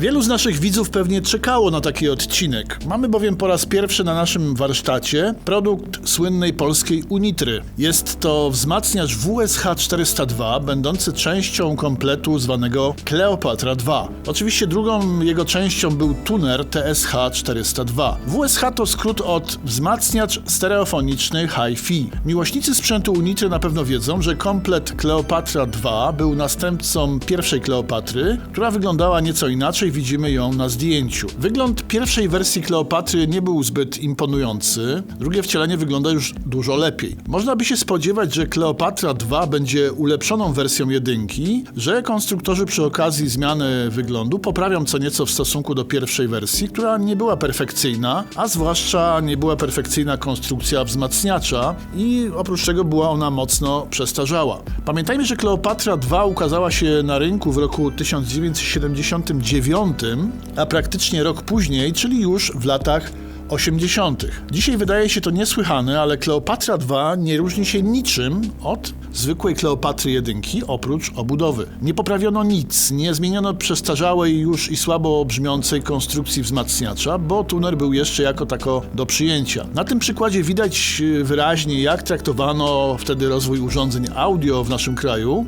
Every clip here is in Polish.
Wielu z naszych widzów pewnie czekało na taki odcinek. Mamy bowiem po raz pierwszy na naszym warsztacie produkt słynnej polskiej Unitry. Jest to wzmacniacz WSH 402, będący częścią kompletu zwanego Kleopatra 2. Oczywiście drugą jego częścią był tuner TSH 402. WSH to skrót od wzmacniacz stereofoniczny Hi-Fi. Miłośnicy sprzętu Unitry na pewno wiedzą, że komplet Kleopatra 2 był następcą pierwszej Kleopatry, która wyglądała nieco inaczej, widzimy ją na zdjęciu. Wygląd pierwszej wersji Kleopatry nie był zbyt imponujący, drugie wcielenie wygląda już dużo lepiej. Można by się spodziewać, że Kleopatra 2 będzie ulepszoną wersją jedynki, że konstruktorzy przy okazji zmiany wyglądu poprawią co nieco w stosunku do pierwszej wersji, która nie była perfekcyjna, a zwłaszcza nie była perfekcyjna konstrukcja wzmacniacza i oprócz tego była ona mocno przestarzała. Pamiętajmy, że Kleopatra 2 ukazała się na rynku w roku 1979, a praktycznie rok później, czyli już w latach 80. Dzisiaj wydaje się to niesłychane, ale Kleopatra 2 nie różni się niczym od zwykłej Kleopatry 1, oprócz obudowy. Nie poprawiono nic, nie zmieniono przestarzałej już i słabo brzmiącej konstrukcji wzmacniacza, bo tuner był jeszcze jako tako do przyjęcia. Na tym przykładzie widać e, wyraźnie, jak traktowano wtedy rozwój urządzeń audio w naszym kraju.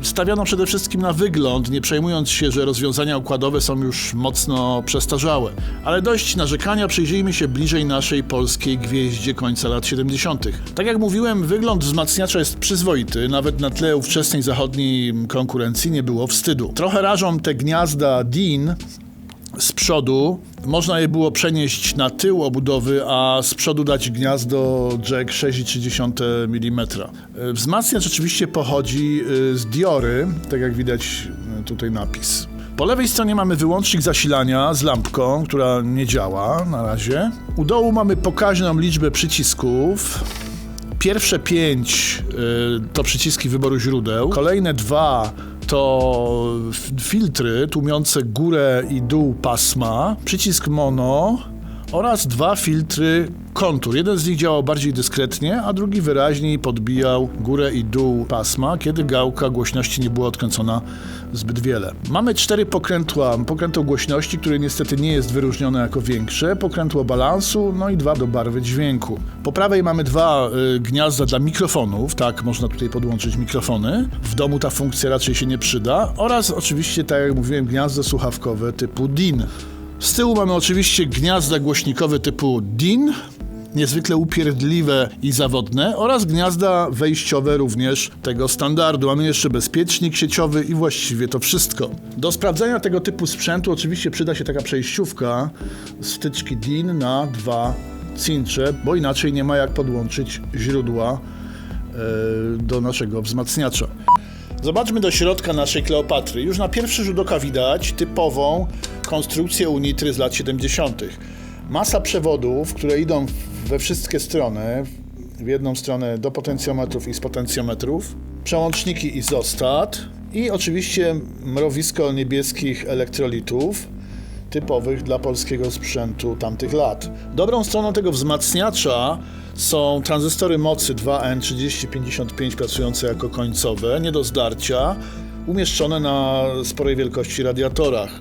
E, Stawiano przede wszystkim na wygląd, nie przejmując się, że rozwiązania układowe są już mocno przestarzałe. Ale dość narzekania, przyjrzyjmy się bliżej naszej polskiej gwieździe końca lat 70. Tak jak mówiłem, wygląd wzmacniacza jest przyzwoity, nawet na tle ówczesnej zachodniej konkurencji nie było wstydu. Trochę rażą te gniazda DIN, z przodu można je było przenieść na tył obudowy, a z przodu dać gniazdo jack 6,3 mm. Wzmacniacz oczywiście pochodzi e, z Diory, tak jak widać e, tutaj napis. Po lewej stronie mamy wyłącznik zasilania z lampką, która nie działa na razie. U dołu mamy pokaźną liczbę przycisków. Pierwsze pięć y, to przyciski wyboru źródeł. Kolejne dwa to filtry tłumiące górę i dół pasma. Przycisk mono oraz dwa filtry kontur. Jeden z nich działał bardziej dyskretnie, a drugi wyraźniej podbijał górę i dół pasma, kiedy gałka głośności nie była odkręcona zbyt wiele. Mamy cztery pokrętła. Pokrętło głośności, które niestety nie jest wyróżnione jako większe, pokrętło balansu, no i dwa do barwy dźwięku. Po prawej mamy dwa y, gniazda dla mikrofonów, tak, można tutaj podłączyć mikrofony. W domu ta funkcja raczej się nie przyda. Oraz oczywiście, tak jak mówiłem, gniazdo słuchawkowe typu DIN. Z tyłu mamy oczywiście gniazda głośnikowe typu DIN, niezwykle upierdliwe i zawodne oraz gniazda wejściowe również tego standardu. Mamy jeszcze bezpiecznik sieciowy i właściwie to wszystko. Do sprawdzenia tego typu sprzętu oczywiście przyda się taka przejściówka z wtyczki DIN na dwa cincze, bo inaczej nie ma jak podłączyć źródła e, do naszego wzmacniacza. Zobaczmy do środka naszej Kleopatry. Już na pierwszy rzut oka widać typową konstrukcję Unitry z lat 70. Masa przewodów, które idą we wszystkie strony, w jedną stronę do potencjometrów i z potencjometrów, przełączniki izostat i oczywiście mrowisko niebieskich elektrolitów, typowych dla polskiego sprzętu tamtych lat. Dobrą stroną tego wzmacniacza są tranzystory mocy 2N3055 pracujące jako końcowe, nie do zdarcia, umieszczone na sporej wielkości radiatorach.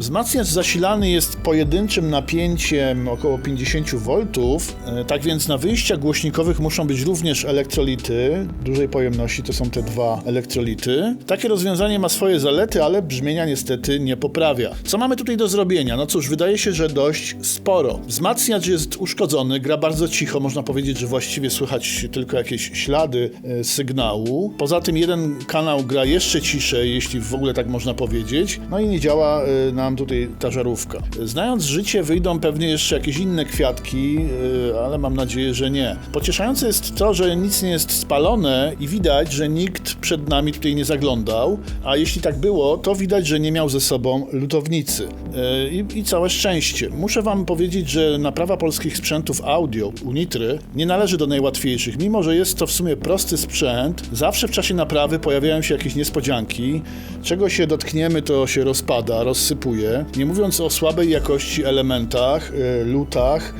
Wzmacniacz zasilany jest pojedynczym napięciem około 50 V, e, tak więc na wyjściach głośnikowych muszą być również elektrolity dużej pojemności, to są te dwa elektrolity. Takie rozwiązanie ma swoje zalety, ale brzmienia niestety nie poprawia. Co mamy tutaj do zrobienia? No cóż, wydaje się, że dość sporo. Wzmacniacz jest uszkodzony, gra bardzo cicho, można powiedzieć, że właściwie słychać tylko jakieś ślady e, sygnału. Poza tym jeden kanał gra jeszcze ciszej, jeśli w ogóle tak można powiedzieć, no i nie działa e, nam tutaj ta żarówka. Znając życie, wyjdą pewnie jeszcze jakieś inne kwiatki, yy, ale mam nadzieję, że nie. Pocieszające jest to, że nic nie jest spalone i widać, że nikt przed nami tutaj nie zaglądał, a jeśli tak było, to widać, że nie miał ze sobą lutownicy. Yy, I, I całe szczęście. Muszę wam powiedzieć, że naprawa polskich sprzętów audio Unitry nie należy do najłatwiejszych. Mimo, że jest to w sumie prosty sprzęt, zawsze w czasie naprawy pojawiają się jakieś niespodzianki. Czego się dotkniemy, to się rozpada, rozsypuje. Nie mówiąc o słabej jakości elementach, y, lutach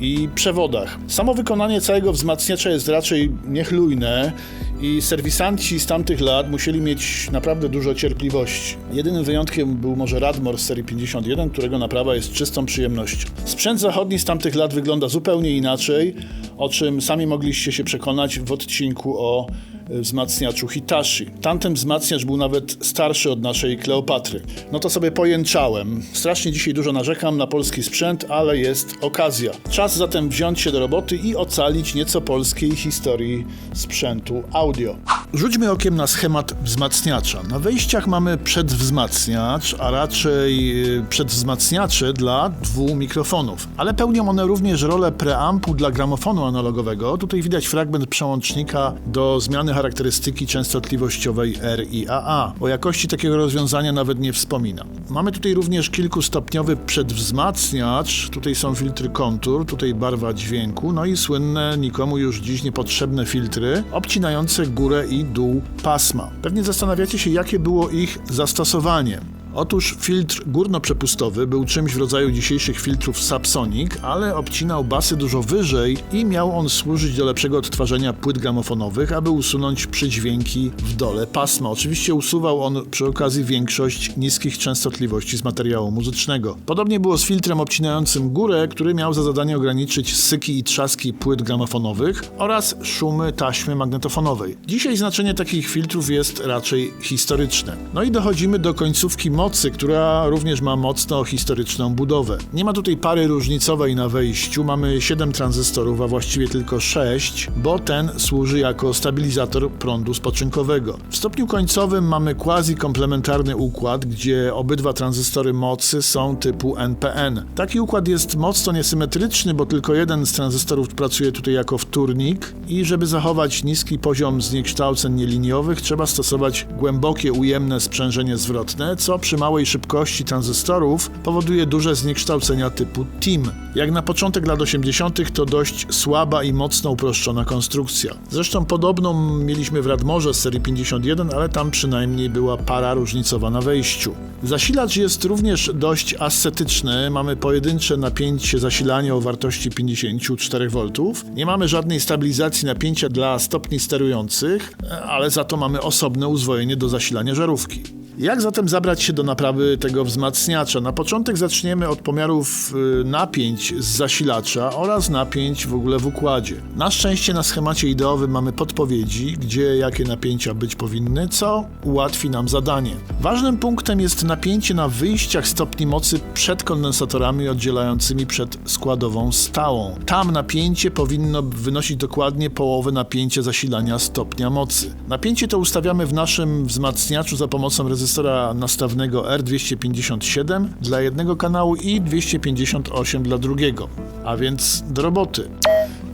i przewodach. Samo wykonanie całego wzmacniacza jest raczej niechlujne i serwisanci z tamtych lat musieli mieć naprawdę dużo cierpliwości. Jedynym wyjątkiem był może Radmor z serii 51, którego naprawa jest czystą przyjemnością. Sprzęt zachodni z tamtych lat wygląda zupełnie inaczej, o czym sami mogliście się przekonać w odcinku o e, wzmacniaczu Hitachi. Tamten wzmacniacz był nawet starszy od naszej Kleopatry. No to sobie pojęczałem. Strasznie dzisiaj dużo narzekam na polski sprzęt, ale jest okazja. Czas zatem wziąć się do roboty i ocalić nieco polskiej historii sprzętu audio. Rzućmy okiem na schemat wzmacniacza. Na wejściach mamy przedwzmacniacz, a raczej y, przedwzmacniacze dla dwóch mikrofonów. Ale pełnią one również rolę preampu dla gramofonu analogowego. Tutaj widać fragment przełącznika do zmiany charakterystyki częstotliwościowej R i AA. O jakości takiego rozwiązania nawet nie wspominam. Mamy tutaj również kilkustopniowy przedwzmacniacz. Tutaj są filtry kontur, tutaj barwa dźwięku, no i słynne, nikomu już dziś niepotrzebne filtry obcinające górę i dół pasma. Pewnie zastanawiacie się, jakie było ich zastosowanie. Otóż filtr górnoprzepustowy był czymś w rodzaju dzisiejszych filtrów Subsonic, ale obcinał basy dużo wyżej i miał on służyć do lepszego odtwarzania płyt gramofonowych, aby usunąć przydźwięki w dole pasma. Oczywiście usuwał on przy okazji większość niskich częstotliwości z materiału muzycznego. Podobnie było z filtrem obcinającym górę, który miał za zadanie ograniczyć syki i trzaski płyt gramofonowych oraz szumy taśmy magnetofonowej. Dzisiaj znaczenie takich filtrów jest raczej historyczne. No i dochodzimy do końcówki mocy, która również ma mocno historyczną budowę. Nie ma tutaj pary różnicowej na wejściu, mamy 7 tranzystorów, a właściwie tylko 6, bo ten służy jako stabilizator prądu spoczynkowego. W stopniu końcowym mamy quasi-komplementarny układ, gdzie obydwa tranzystory mocy są typu NPN. Taki układ jest mocno niesymetryczny, bo tylko jeden z tranzystorów pracuje tutaj jako wtórnik i żeby zachować niski poziom zniekształceń nieliniowych trzeba stosować głębokie ujemne sprzężenie zwrotne, co przy małej szybkości tranzystorów powoduje duże zniekształcenia typu TIM. Jak na początek lat 80. to dość słaba i mocno uproszczona konstrukcja. Zresztą podobną mieliśmy w Radmorze z serii 51, ale tam przynajmniej była para różnicowa na wejściu. Zasilacz jest również dość ascetyczny. Mamy pojedyncze napięcie zasilania o wartości 54 V. Nie mamy żadnej stabilizacji napięcia dla stopni sterujących, ale za to mamy osobne uzwojenie do zasilania żarówki. Jak zatem zabrać się do naprawy tego wzmacniacza? Na początek zaczniemy od pomiarów y, napięć z zasilacza oraz napięć w ogóle w układzie. Na szczęście na schemacie ideowym mamy podpowiedzi, gdzie jakie napięcia być powinny, co ułatwi nam zadanie. Ważnym punktem jest napięcie na wyjściach stopni mocy przed kondensatorami oddzielającymi przed składową stałą. Tam napięcie powinno wynosić dokładnie połowę napięcia zasilania stopnia mocy. Napięcie to ustawiamy w naszym wzmacniaczu za pomocą rezystora rezystora nastawnego R257 dla jednego kanału i 258 dla drugiego. A więc do roboty.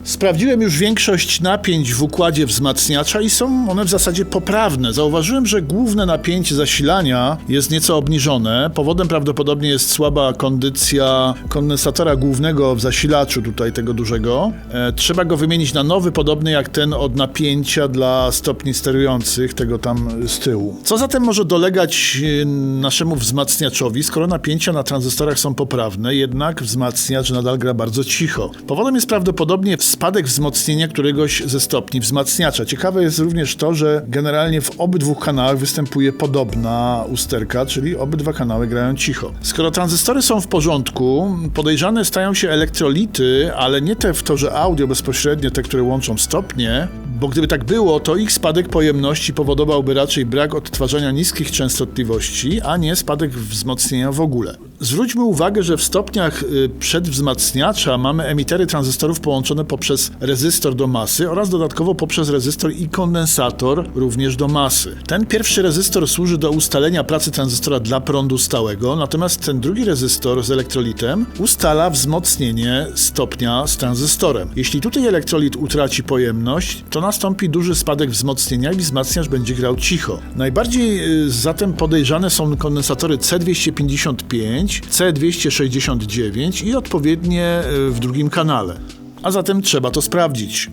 Sprawdziłem już większość napięć w układzie wzmacniacza i są one w zasadzie poprawne. Zauważyłem, że główne napięcie zasilania jest nieco obniżone. Powodem prawdopodobnie jest słaba kondycja kondensatora głównego w zasilaczu, tutaj tego dużego. E, trzeba go wymienić na nowy, podobny jak ten od napięcia dla stopni sterujących, tego tam z tyłu. Co zatem może dolegać e, naszemu wzmacniaczowi, skoro napięcia na tranzystorach są poprawne, jednak wzmacniacz nadal gra bardzo cicho. Powodem jest prawdopodobnie spadek wzmocnienia któregoś ze stopni wzmacniacza. Ciekawe jest również to, że generalnie w obydwu kanałach występuje podobna usterka, czyli obydwa kanały grają cicho. Skoro tranzystory są w porządku, podejrzane stają się elektrolity, ale nie te w torze audio bezpośrednio, te, które łączą stopnie, bo gdyby tak było, to ich spadek pojemności powodowałby raczej brak odtwarzania niskich częstotliwości, a nie spadek wzmocnienia w ogóle. Zwróćmy uwagę, że w stopniach y, przedwzmacniacza mamy emitery tranzystorów połączone poprzez rezystor do masy oraz dodatkowo poprzez rezystor i kondensator również do masy. Ten pierwszy rezystor służy do ustalenia pracy tranzystora dla prądu stałego, natomiast ten drugi rezystor z elektrolitem ustala wzmocnienie stopnia z tranzystorem. Jeśli tutaj elektrolit utraci pojemność, to nastąpi duży spadek wzmocnienia i wzmacniacz będzie grał cicho. Najbardziej y, zatem podejrzane są kondensatory C255, C269 i odpowiednie y, w drugim kanale. A zatem trzeba to sprawdzić.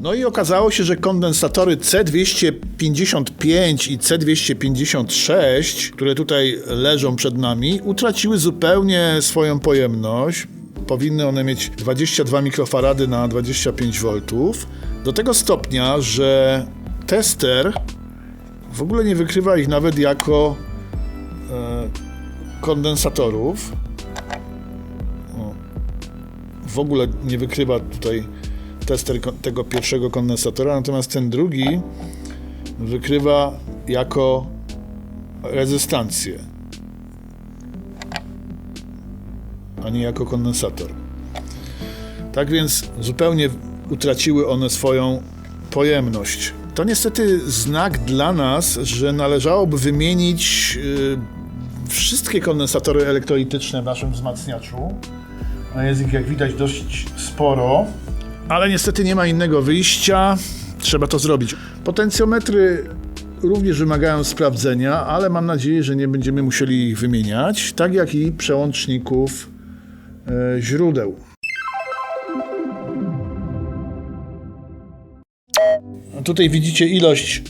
No i okazało się, że kondensatory C255 i C256, które tutaj leżą przed nami, utraciły zupełnie swoją pojemność. Powinny one mieć 22 mikrofarady na 25 V. Do tego stopnia, że tester w ogóle nie wykrywa ich nawet jako e, kondensatorów. O. W ogóle nie wykrywa tutaj tester tego pierwszego kondensatora, natomiast ten drugi wykrywa jako rezystancję, a nie jako kondensator. Tak więc zupełnie utraciły one swoją pojemność. To niestety znak dla nas, że należałoby wymienić y, wszystkie kondensatory elektrolityczne w naszym wzmacniaczu. Jest ich, jak widać, dość sporo, ale niestety nie ma innego wyjścia. Trzeba to zrobić. Potencjometry również wymagają sprawdzenia, ale mam nadzieję, że nie będziemy musieli ich wymieniać, tak jak i przełączników e, źródeł. Tutaj widzicie ilość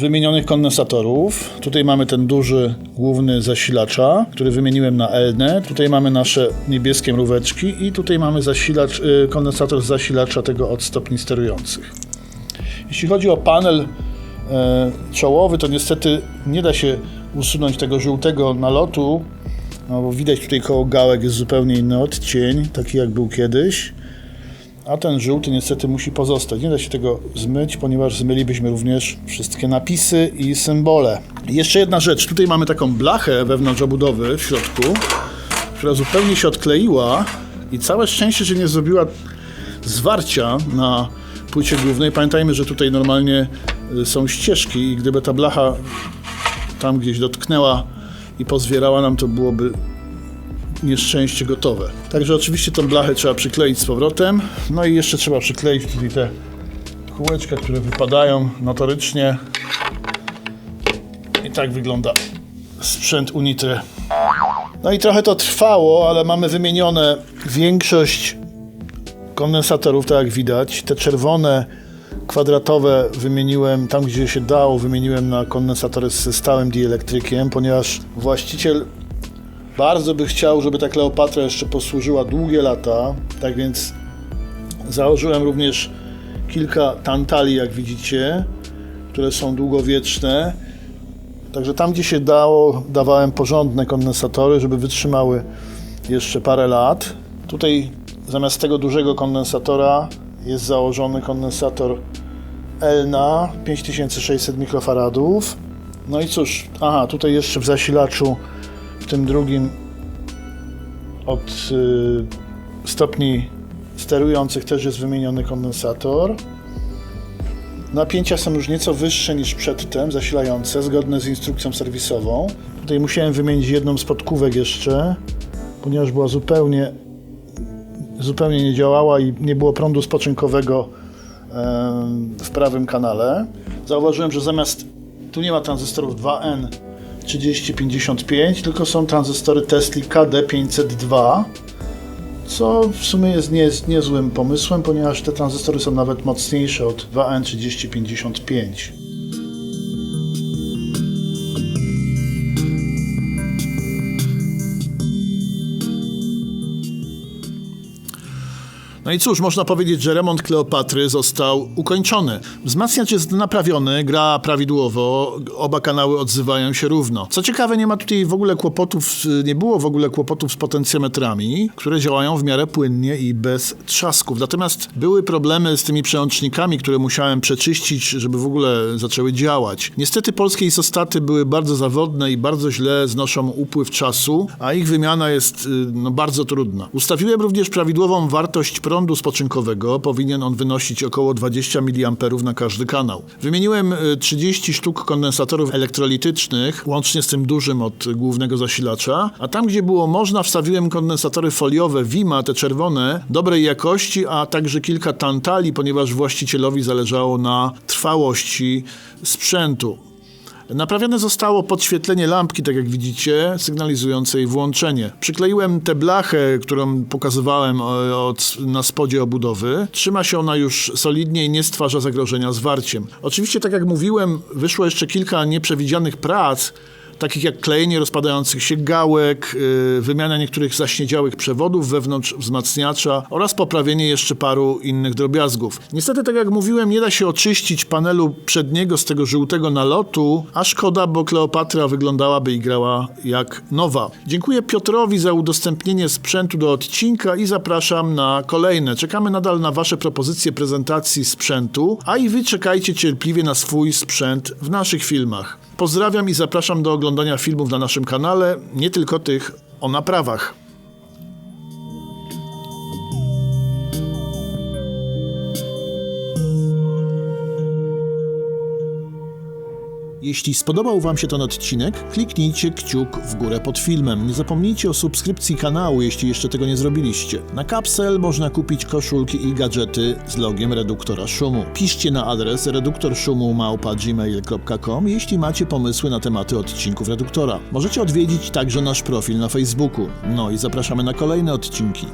wymienionych kondensatorów. Tutaj mamy ten duży główny zasilacza, który wymieniłem na Elne. Tutaj mamy nasze niebieskie mróweczki i tutaj mamy zasilacz, y, kondensator zasilacza tego od stopni sterujących. Jeśli chodzi o panel e, czołowy, to niestety nie da się usunąć tego żółtego nalotu, no bo widać tutaj koło gałek jest zupełnie inny odcień, taki jak był kiedyś. A ten żółty niestety musi pozostać. Nie da się tego zmyć, ponieważ zmylibyśmy również wszystkie napisy i symbole. Jeszcze jedna rzecz. Tutaj mamy taką blachę wewnątrz obudowy w środku, która zupełnie się odkleiła i całe szczęście, że nie zrobiła zwarcia na płycie głównej. Pamiętajmy, że tutaj normalnie y, są ścieżki i gdyby ta blacha tam gdzieś dotknęła i pozwierała nam, to byłoby nieszczęście gotowe. Także oczywiście tą blachę trzeba przykleić z powrotem. No i jeszcze trzeba przykleić tutaj te kółeczka, które wypadają notorycznie. I tak wygląda sprzęt Unitry. No i trochę to trwało, ale mamy wymienione większość kondensatorów, tak jak widać. Te czerwone, kwadratowe wymieniłem tam, gdzie się dało, wymieniłem na kondensatory ze stałym dielektrykiem, ponieważ właściciel bardzo by chciał, żeby ta Kleopatra jeszcze posłużyła długie lata. Tak więc założyłem również kilka tantali, jak widzicie, które są długowieczne. Także tam, gdzie się dało, dawałem porządne kondensatory, żeby wytrzymały jeszcze parę lat. Tutaj zamiast tego dużego kondensatora jest założony kondensator Elna 5600 mikrofaradów. No i cóż, aha, tutaj jeszcze w zasilaczu w tym drugim od y, stopni sterujących też jest wymieniony kondensator. Napięcia są już nieco wyższe niż przedtem, zasilające, zgodne z instrukcją serwisową. Tutaj musiałem wymienić jedną z podkówek jeszcze, ponieważ była zupełnie, zupełnie nie działała i nie było prądu spoczynkowego w prawym kanale. Zauważyłem, że zamiast tu nie ma tranzystorów 2N 3055, tylko są tranzystory Tesla KD502, co w sumie jest nie, niezłym pomysłem, ponieważ te tranzystory są nawet mocniejsze od 2N3055. No i cóż, można powiedzieć, że remont Kleopatry został ukończony. Wzmacniacz jest naprawiony, gra prawidłowo, oba kanały odzywają się równo. Co ciekawe, nie ma tutaj w ogóle kłopotów, nie było w ogóle kłopotów z potencjometrami, które działają w miarę płynnie i bez trzasków. Natomiast były problemy z tymi przełącznikami, które musiałem przeczyścić, żeby w ogóle zaczęły działać. Niestety polskie isostaty były bardzo zawodne i bardzo źle znoszą upływ czasu, a ich wymiana jest y, no, bardzo trudna. Ustawiłem również prawidłową wartość prądu spoczynkowego. Powinien on wynosić około 20 mA na każdy kanał. Wymieniłem y, 30 sztuk kondensatorów elektrolitycznych, łącznie z tym dużym od głównego zasilacza, a tam, gdzie było można, wstawiłem kondensatory foliowe Wima, te czerwone, dobrej jakości, a także kilka tantali, ponieważ właścicielowi zależało na trwałości sprzętu. Naprawione zostało podświetlenie lampki, tak jak widzicie, sygnalizującej włączenie. Przykleiłem tę blachę, którą pokazywałem e, od, na spodzie obudowy. Trzyma się ona już solidnie i nie stwarza zagrożenia zwarciem. Oczywiście, tak jak mówiłem, wyszło jeszcze kilka nieprzewidzianych prac, takich jak klejenie rozpadających się gałek, yy, wymiana niektórych zaśniedziałych przewodów wewnątrz wzmacniacza oraz poprawienie jeszcze paru innych drobiazgów. Niestety, tak jak mówiłem, nie da się oczyścić panelu przedniego z tego żółtego nalotu, a szkoda, bo Kleopatra wyglądałaby i grała jak nowa. Dziękuję Piotrowi za udostępnienie sprzętu do odcinka i zapraszam na kolejne. Czekamy nadal na Wasze propozycje prezentacji sprzętu, a i Wy czekajcie cierpliwie na swój sprzęt w naszych filmach. Pozdrawiam i zapraszam do oglądania filmów na naszym kanale, nie tylko tych o naprawach. Jeśli spodobał Wam się ten odcinek, kliknijcie kciuk w górę pod filmem. Nie zapomnijcie o subskrypcji kanału, jeśli jeszcze tego nie zrobiliście. Na Capsel można kupić koszulki i gadżety z logiem reduktora szumu. Piszcie na adres reduktorszumu.gmail.com jeśli macie pomysły na tematy odcinków reduktora. Możecie odwiedzić także nasz profil na Facebooku. No i zapraszamy na kolejne odcinki.